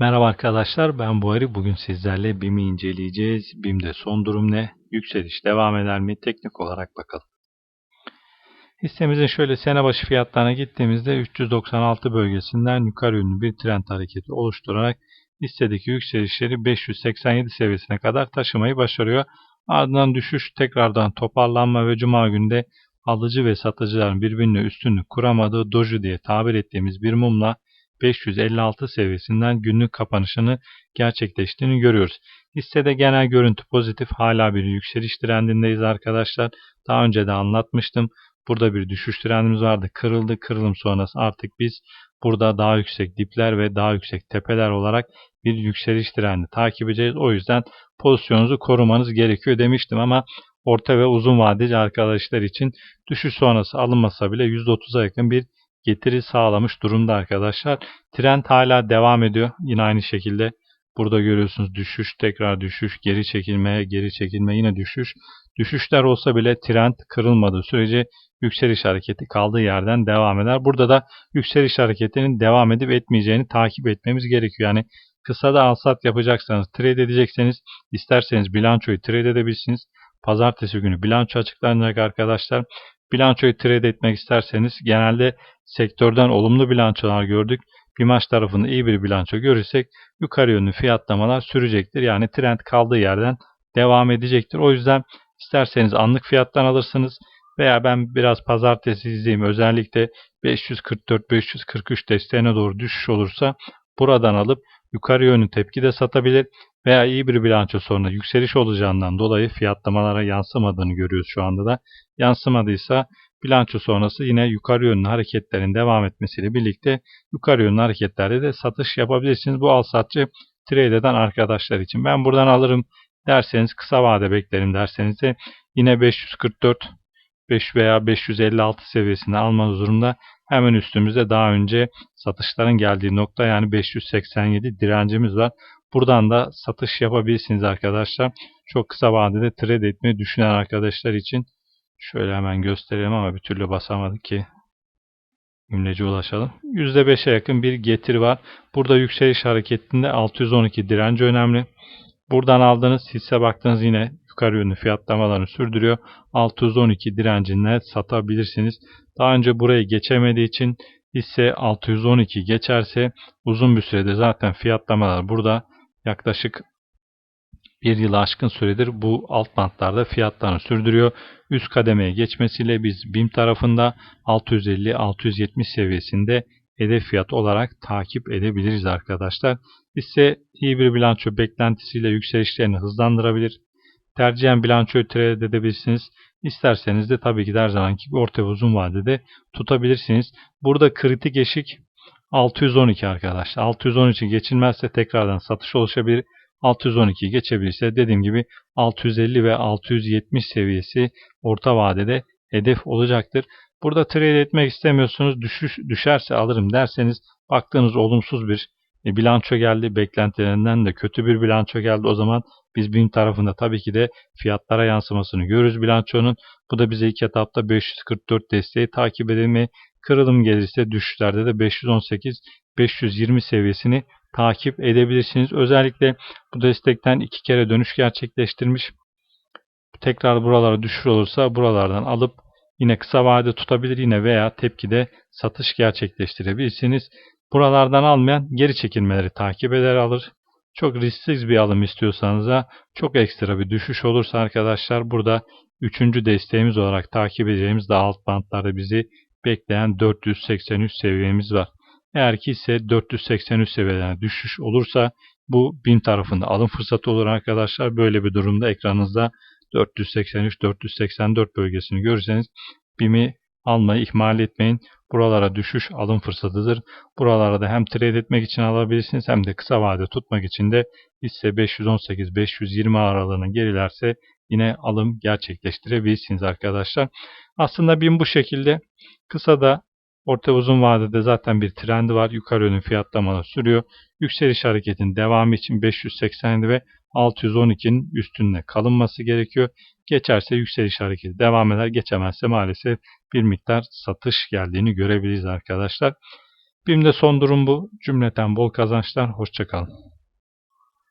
Merhaba arkadaşlar ben Buhari. Bugün sizlerle BİM'i inceleyeceğiz. BİM'de son durum ne? Yükseliş devam eder mi? Teknik olarak bakalım. Hissemizin şöyle sene başı fiyatlarına gittiğimizde 396 bölgesinden yukarı yönlü bir trend hareketi oluşturarak hissedeki yükselişleri 587 seviyesine kadar taşımayı başarıyor. Ardından düşüş tekrardan toparlanma ve cuma günde alıcı ve satıcıların birbirine üstünlük kuramadığı doju diye tabir ettiğimiz bir mumla 556 seviyesinden günlük kapanışını gerçekleştiğini görüyoruz. Hissede genel görüntü pozitif hala bir yükseliş trendindeyiz arkadaşlar. Daha önce de anlatmıştım. Burada bir düşüş trendimiz vardı. Kırıldı. Kırılım sonrası artık biz burada daha yüksek dipler ve daha yüksek tepeler olarak bir yükseliş trendi takip edeceğiz. O yüzden pozisyonunuzu korumanız gerekiyor demiştim ama orta ve uzun vadeli arkadaşlar için düşüş sonrası alınmasa bile %30'a yakın bir getiri sağlamış durumda arkadaşlar. Trend hala devam ediyor. Yine aynı şekilde burada görüyorsunuz düşüş, tekrar düşüş, geri çekilmeye, geri çekilme, yine düşüş. Düşüşler olsa bile trend kırılmadığı sürece yükseliş hareketi kaldığı yerden devam eder. Burada da yükseliş hareketinin devam edip etmeyeceğini takip etmemiz gerekiyor. Yani kısa da alsat yapacaksanız, trade edecekseniz isterseniz bilançoyu trade edebilirsiniz. Pazartesi günü bilanço açıklanacak arkadaşlar. Bilançoyu trade etmek isterseniz genelde sektörden olumlu bilançolar gördük. Bir maç tarafında iyi bir bilanço görürsek yukarı yönlü fiyatlamalar sürecektir. Yani trend kaldığı yerden devam edecektir. O yüzden isterseniz anlık fiyattan alırsınız veya ben biraz pazartesi izleyeyim özellikle 544-543 desteğine doğru düşüş olursa buradan alıp yukarı yönlü tepki de satabilir veya iyi bir bilanço sonra yükseliş olacağından dolayı fiyatlamalara yansımadığını görüyoruz şu anda da. Yansımadıysa bilanço sonrası yine yukarı yönlü hareketlerin devam etmesiyle birlikte yukarı yönlü hareketlerde de satış yapabilirsiniz. Bu al satçı trade eden arkadaşlar için. Ben buradan alırım derseniz kısa vade beklerim derseniz de yine 544 5 veya 556 seviyesinde almanız durumda hemen üstümüzde daha önce satışların geldiği nokta yani 587 direncimiz var. Buradan da satış yapabilirsiniz arkadaşlar. Çok kısa vadede trade etmeyi düşünen arkadaşlar için şöyle hemen gösterelim ama bir türlü basamadık ki imlece ulaşalım. %5'e yakın bir getiri var. Burada yükseliş hareketinde 612 direnci önemli. Buradan aldığınız hisse baktığınız yine yukarı yönlü fiyatlamalarını sürdürüyor. 612 direncinle satabilirsiniz. Daha önce burayı geçemediği için hisse 612 geçerse uzun bir sürede zaten fiyatlamalar burada yaklaşık bir yılı aşkın süredir bu alt bantlarda fiyatlarını sürdürüyor. Üst kademeye geçmesiyle biz BİM tarafında 650-670 seviyesinde hedef fiyat olarak takip edebiliriz arkadaşlar. Hisse iyi bir bilanço beklentisiyle yükselişlerini hızlandırabilir. Tercihen bilançoyu trade edebilirsiniz. İsterseniz de tabii ki her zamanki gibi orta ve uzun vadede tutabilirsiniz. Burada kritik eşik 612 arkadaşlar. 613'ü geçilmezse tekrardan satış oluşabilir. 612 geçebilirse dediğim gibi 650 ve 670 seviyesi orta vadede hedef olacaktır. Burada trade etmek istemiyorsunuz düşüş, düşerse alırım derseniz baktığınız olumsuz bir e, bilanço geldi. Beklentilerinden de kötü bir bilanço geldi. O zaman biz BİM tarafında tabii ki de fiyatlara yansımasını görürüz bilançonun. Bu da bize ilk etapta 544 desteği takip edilmeyi Kırılım gelirse düşüşlerde de 518-520 seviyesini takip edebilirsiniz. Özellikle bu destekten iki kere dönüş gerçekleştirmiş. Tekrar buralara düşür olursa buralardan alıp yine kısa vade tutabilir yine veya tepkide satış gerçekleştirebilirsiniz. Buralardan almayan geri çekilmeleri takip eder alır. Çok risksiz bir alım istiyorsanız da çok ekstra bir düşüş olursa arkadaşlar burada üçüncü desteğimiz olarak takip edeceğimiz daha alt bantlarda bizi bekleyen 483 seviyemiz var. Eğer ki ise 483 seviyelerine düşüş olursa bu BİM tarafında alım fırsatı olur arkadaşlar. Böyle bir durumda ekranınızda 483-484 bölgesini görürseniz BİM'i almayı ihmal etmeyin. Buralara düşüş alım fırsatıdır. Buralara da hem trade etmek için alabilirsiniz hem de kısa vade tutmak için de hisse 518-520 aralığına gerilerse yine alım gerçekleştirebilirsiniz arkadaşlar. Aslında BİM bu şekilde kısa da orta uzun vadede zaten bir trendi var. Yukarı yönlü fiyatlamalar sürüyor. Yükseliş hareketinin devamı için 587 ve 612'nin üstünde kalınması gerekiyor. Geçerse yükseliş hareketi devam eder. Geçemezse maalesef bir miktar satış geldiğini görebiliriz arkadaşlar. BİM'de son durum bu. Cümleten bol kazançlar. Hoşçakalın.